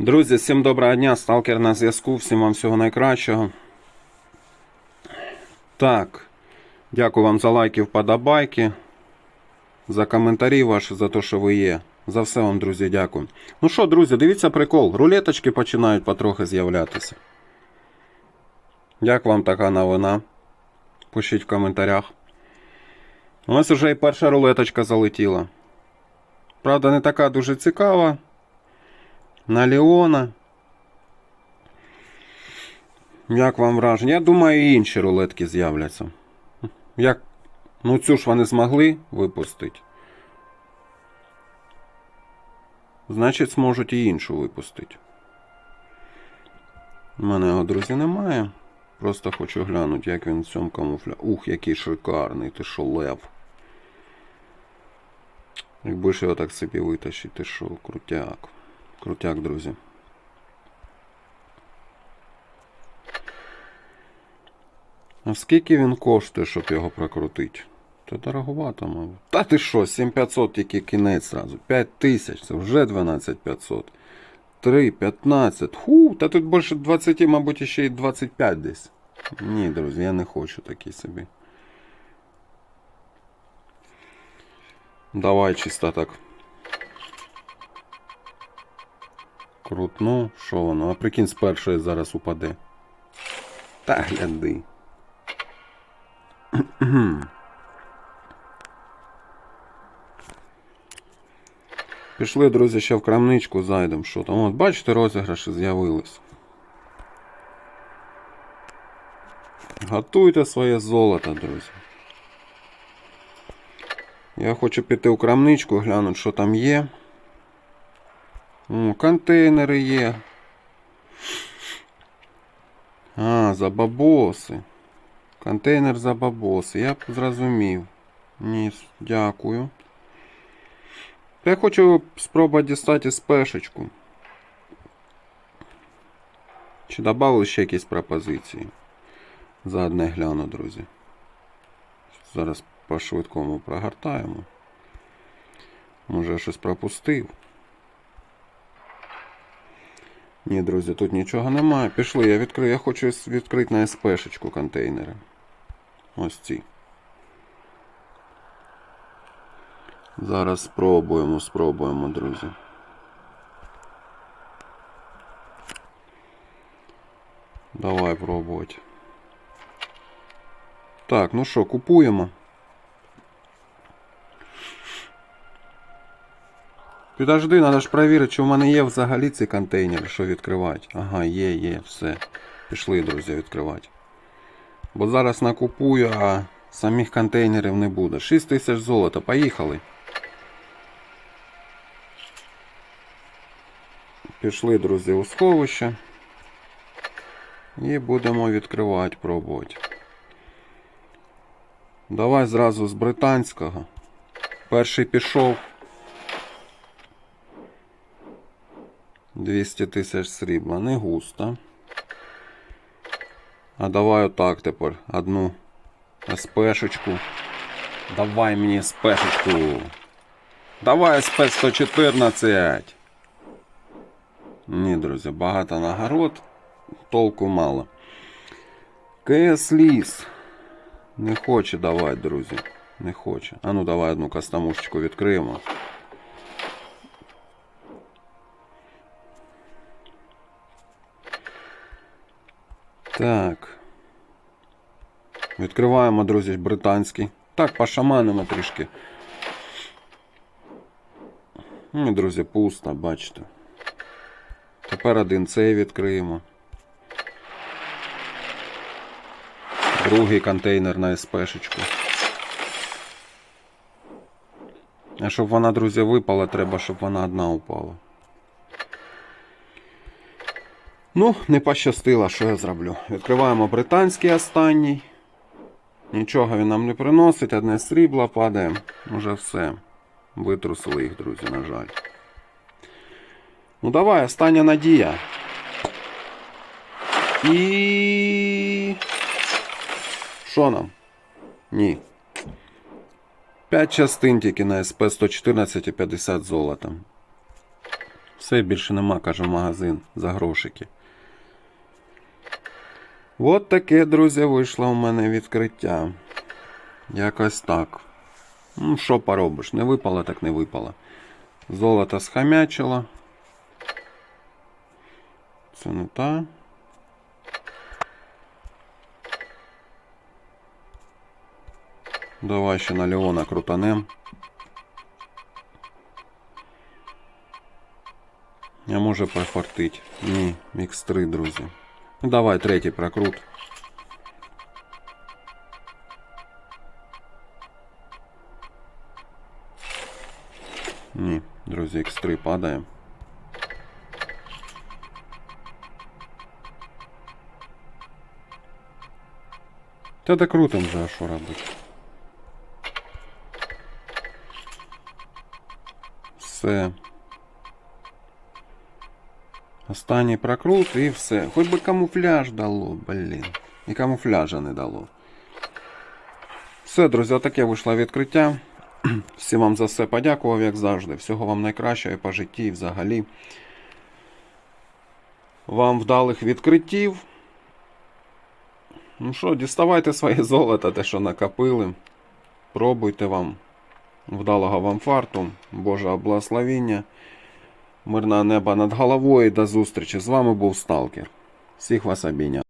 Друзі, всім доброго дня, сталкер на зв'язку, всім вам всього найкращого. Так, дякую вам за лайки, вподобайки, за коментарі ваші, за те, що ви є. За все вам, друзі, дякую. Ну що, друзі, дивіться прикол. Рулеточки починають потрохи з'являтися. Як вам така новина? Пишіть в коментарях. У нас вже і перша рулеточка залетіла. Правда, не така дуже цікава. На Леона. Як вам враження? Я думаю, і інші рулетки з'являться. Як... Ну цю ж вони змогли випустити. Значить, зможуть і іншу випустити. У мене його, друзі, немає. Просто хочу глянути, як він в цьому камуфля. Ух, який шикарний, ти що, лев. Якби ж його так собі витащити, ти що, крутяк. Крутяк, друзі. А скільки він коштує, щоб його прокрутити? Та дороговато, мабуть. Та ти що, 7500 тільки кінець зразу. 5000, це вже 12500. 3, 15. Ху, та тут більше 20, мабуть, ще й 25 десь. Ні, друзі, я не хочу такий собі. Давай чисто так. Крутну, що воно? А прикинь, з першої зараз упаде. Та гляди. Пішли, друзі, ще в крамничку зайдемо. Що там? От, бачите, розіграші з'явились. Готуйте своє золото, друзі. Я хочу піти у крамничку, глянути, що там є. О, контейнери є. А, за бабоси. Контейнер за бабоси. Я б зрозумів. Ні, дякую. Я хочу спробувати дістати спешечку. Чи додали ще якісь пропозиції? За одне гляну, друзі. Зараз по швидкому прогортаємо. Може я щось пропустив. Ні, друзі, тут нічого немає. Пішли, я відкрию. Я хочу відкрити на СПшечку контейнери. Ось ці. Зараз спробуємо, спробуємо, друзі. Давай пробувати. Так, ну що, купуємо. Підожди, треба ж перевірити, чи в мене є взагалі ці контейнери, що відкривати. Ага, є, є, все. Пішли, друзі, відкривати. Бо зараз накупую, а самих контейнерів не буде. 6 тисяч золота, поїхали. Пішли, друзі, у сховище. І будемо відкривати, пробувати. Давай зразу з британського. Перший пішов. 200 тисяч срібла. Не густо. А давай отак тепер. Одну СПшечку. Давай мені СПшечку. Давай СП 114. Ні, друзі, багато нагород. Толку мало. КС Ліс. Не хоче давати, друзі. Не хоче. А ну давай одну кастомушечку відкриємо. Так. Відкриваємо, друзі, британський. Так, пошаманимо трішки. Ну, друзі, пусто, бачите. Тепер один цей відкриємо. Другий контейнер на СПшечку. А щоб вона, друзі, випала, треба, щоб вона одна упала. Ну, не пощастило, що я зроблю. Відкриваємо британський останній. Нічого він нам не приносить, одне срібло падає. Уже все. Витрусили їх, друзі, на жаль. Ну давай, остання надія. І. Що нам? Ні. 5 частин тільки на СП 114 і 50 золота. Все, більше нема, каже, магазин за грошики. От таке, друзі, вийшло у мене відкриття. Якось так. Ну, що поробиш? Не випало, так не випало. Золото схамячило. Це не та. Давай ще на Леона крутанем. А може профартить. Ні, мікс 3, друзі. Ну давай третій прокрут. Ні, друзі, X3 падає. Та докрутим вже, а що робити. Все. Останній прокрут і все. Хоч би камуфляж дало, блін. І камуфляжа не дало. Все, друзі, отаке вийшло відкриття. Всім вам за все подякував, як завжди. Всього вам найкращого і по житті, і взагалі. Вам вдалих відкриттів. Ну що, діставайте своє золото, те, що накопили. Пробуйте вам. Вдалого вам фарту, Божого благословіння. Мирного неба над головою. До зустрічі. З вами був Сталкер. Всіх вас обійняв.